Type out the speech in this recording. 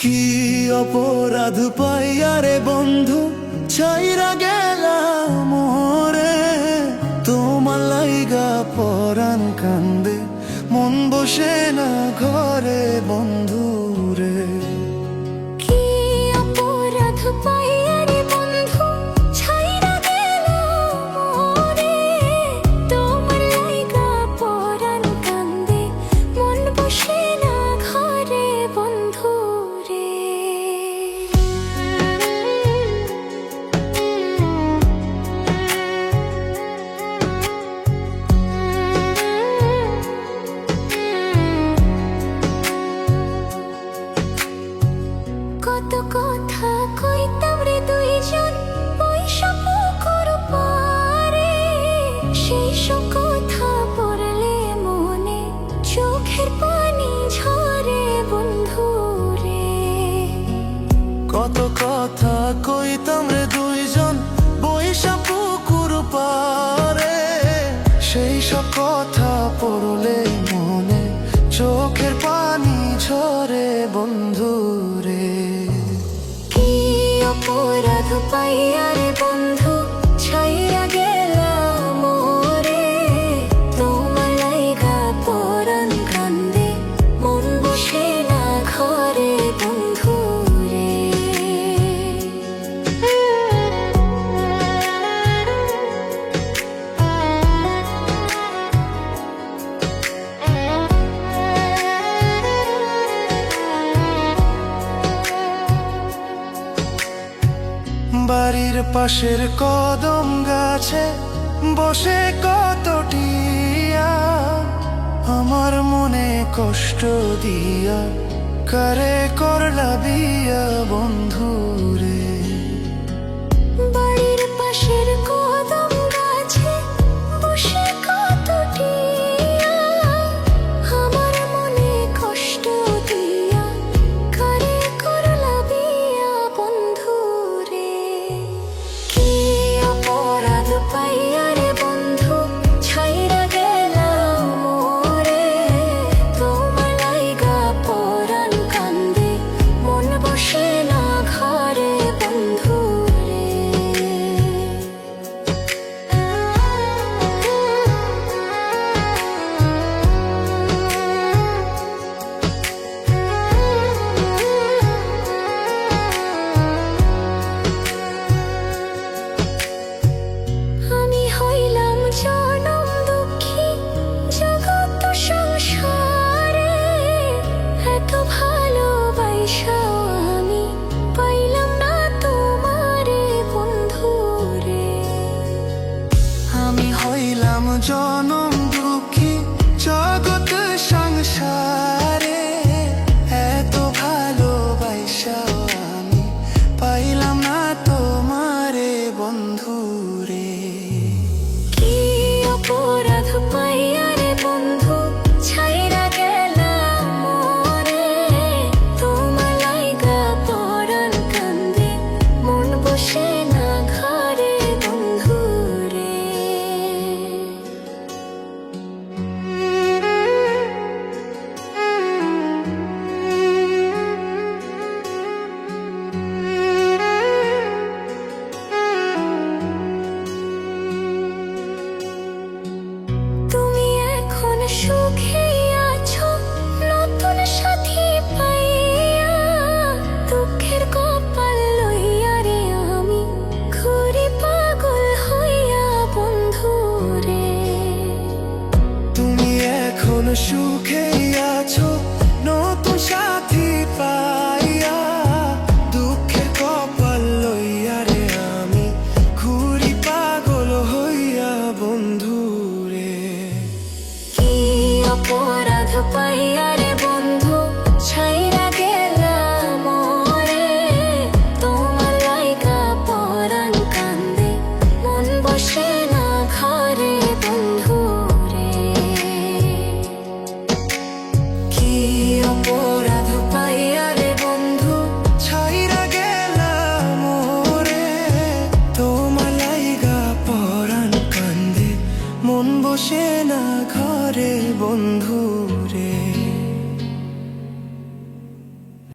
কি অপরাধ পাই আরে বন্ধু ছাইরা গে কথা পড়লে মনে চোখের পানি ঝরে বন্ধুরে। কি অপরাধ পাইয়া পাশের কদম গাছে বসে কতটি আমার মনে কষ্ট দিয়া করে করলা বিয়া বন্ধুরে? কোন সুখে আছো নতুন সাথী বসে না ঘরে বন্ধু।